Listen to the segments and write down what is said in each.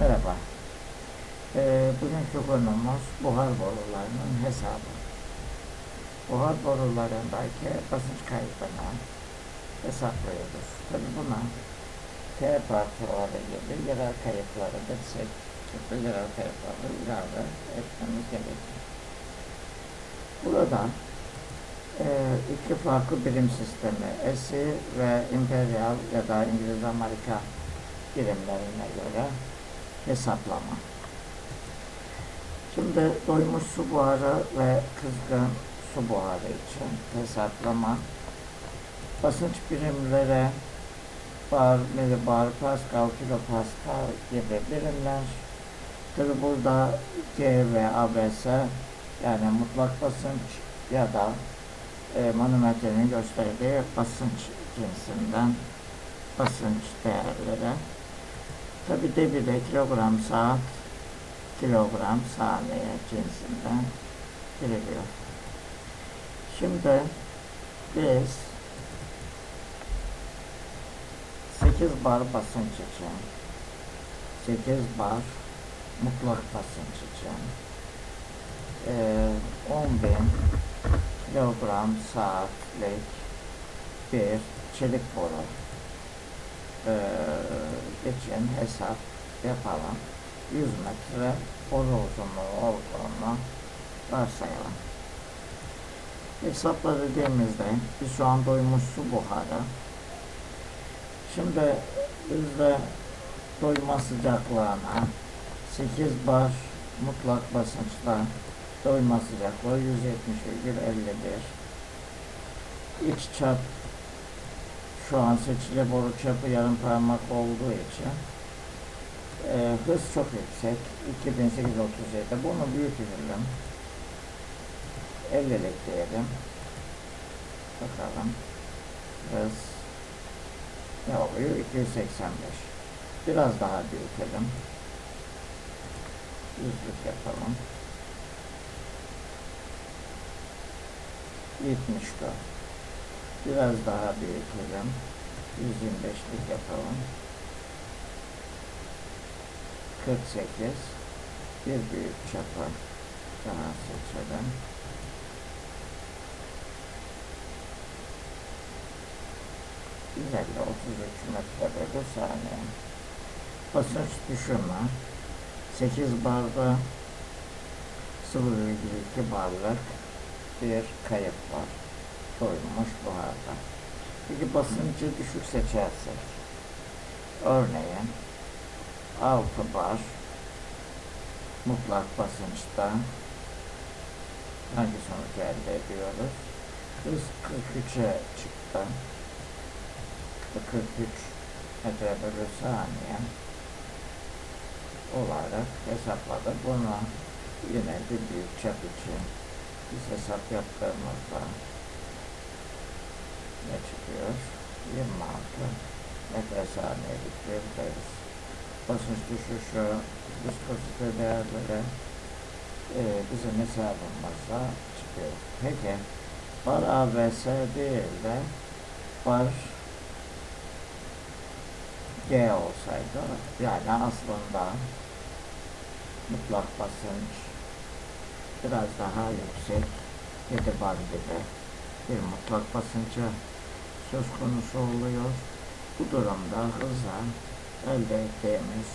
Merhaba. Ee, bugünkü konumuz buhar borularının hesabı. Buhar borularındaki basınç kaybını hesaplıyoruz. Tabi buna T parçaları gibi yerel kayıpları da çekip yerel kayıpları ilave etmemiz gerekiyor. Burada e, iki farklı birim sistemi, ESI ve imperial ya da İngiliz Amerika birimlerine göre hesaplama. Şimdi doymuş su buharı ve kızgın su buharı için hesaplama. Basınç birimlere bar, milibar, pascal, kilopascal gibi birimler. Tabi burada G ve ABS yani mutlak basınç ya da e, manometrenin gösterdiği basınç cinsinden basınç değerleri. Tabi debide kilogram saat, kilogram saniye cinsinden veriliyor. Şimdi biz 8 bar basınç için 8 bar mutlak basınç için eee 10 bin kilogram saatlik bir çelik boru eee için hesap yapalım. 100 metre boru uzunluğu olduğunu varsayalım. Hesapla dediğimizde biz şu an doymuş su buharı. Şimdi bizde doyma sıcaklığına 8 bar mutlak basınçla doyma sıcaklığı 170,51 iç çap şu an seçili boru çapı yarım parmak olduğu için e, hız çok yüksek. 2837 bunu büyütelim 50'lik diyelim bakalım. Hız ne oluyor? 285 biraz daha büyütelim. Yüzlük yapalım. 74 biraz daha büyütelim 125'lik yapalım. 48 bir büyük çapa daha seçelim. Güzel 33 metre bölü saniye. Basınç düşürme. 8 barda 0,2 barlık bir kayıp var doymuş buharda peki basıncı düşük seçersek örneğin 6 bar mutlak basınçta hangi sonuç elde ediyoruz? Hız 43'e çıktı. 43 metre bölü saniye olarak hesapladık. Bunu yine bir büyük çap için biz hesap yaptığımızda ne çıkıyor? 26 metre saniyelik bir hız basınç düşüşü, viskozite değerleri e, bizim hesabımıza çıkıyor. Peki, bar ABS değil de bar G olsaydı, yani aslında mutlak basınç biraz daha yüksek 7 bar gibi bir mutlak basıncı söz konusu oluyor. Bu durumda hızla elde ettiğimiz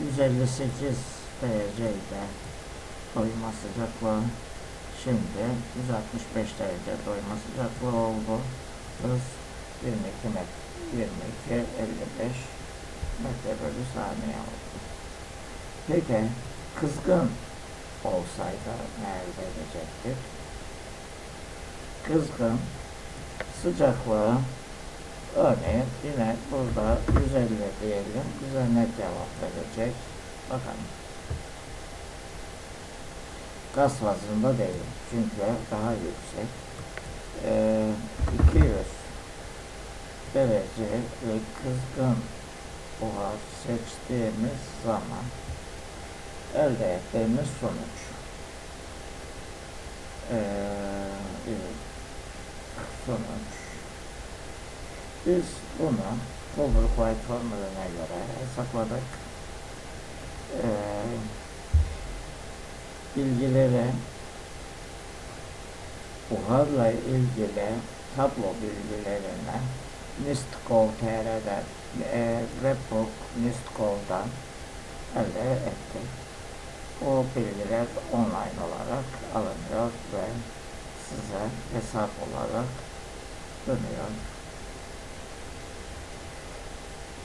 158 dereceydi doyma sıcaklığı şimdi 165 derece doyma sıcaklığı oldu. Hız 22 metre 22 55 metre bölü saniye oldu. Peki kızgın olsaydı ne elde edecektik? Kızgın sıcaklığı Örneğin yine burada 150 diyelim. Bize ne cevap verecek? Bakalım. Gaz fazında değil. Çünkü daha yüksek. Ee, 200 derece ve kızgın buhar seçtiğimiz zaman elde ettiğimiz sonuç. Ee, evet. Sonuç biz bunu Colbert White formülüne göre hesapladık. e, bilgileri buharla ilgili tablo bilgilerini Nistcall.tr'de e, Webbook Nistcall'dan elde ettik. O bilgiler online olarak alınıyor ve size hesap olarak dönüyor.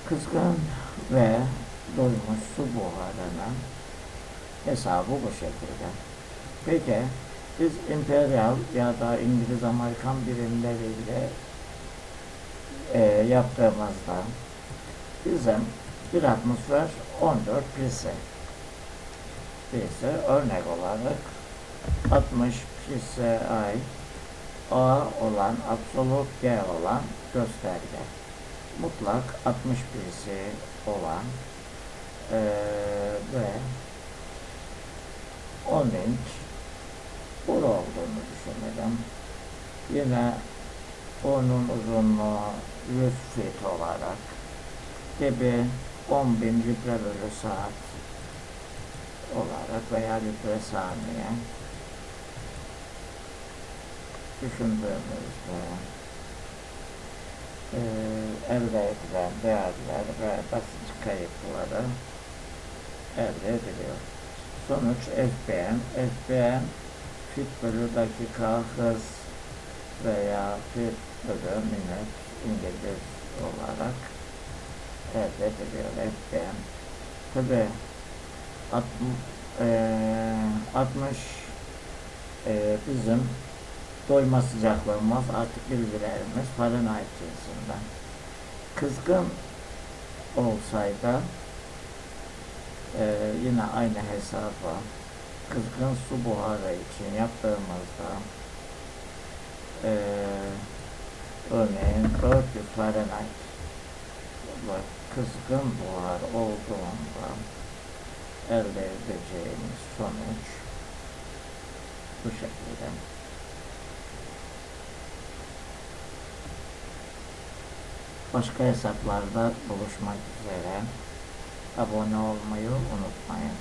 Kızgın ve doymuş su buharının hesabı bu şekilde. Peki biz imperial ya da İngiliz Amerikan birimleriyle e, yaptığımızda bizim bir atmosfer 14 psi. Psi örnek olarak 60 psi A olan absolut G olan gösterge. Mutlak 60 psi olan eee ve 10 inç boru olduğunu düşünelim. Yine onun uzunluğu 100 feet olarak gibi 10.000 litre bölü saat olarak veya litre saniye düşündüğümüzde eee elde edilen değerler ve basit kayıtları elde ediliyor. Sonuç FBM. FBM fit bölü dakika hız veya fit bölü minut İngiliz olarak elde ediliyor FBM. Tabi 60 eee, bizim doyma sıcaklığımız artık bilgilerimiz Fahrenheit cinsinden. Kızgın olsaydı eee, yine aynı hesaba kızgın su buharı için yaptığımızda eee örneğin 400 Fahrenheit kızgın buhar olduğunda elde edeceğimiz sonuç bu şekilde. Başka hesaplarda buluşmak üzere. Abone olmayı unutmayın.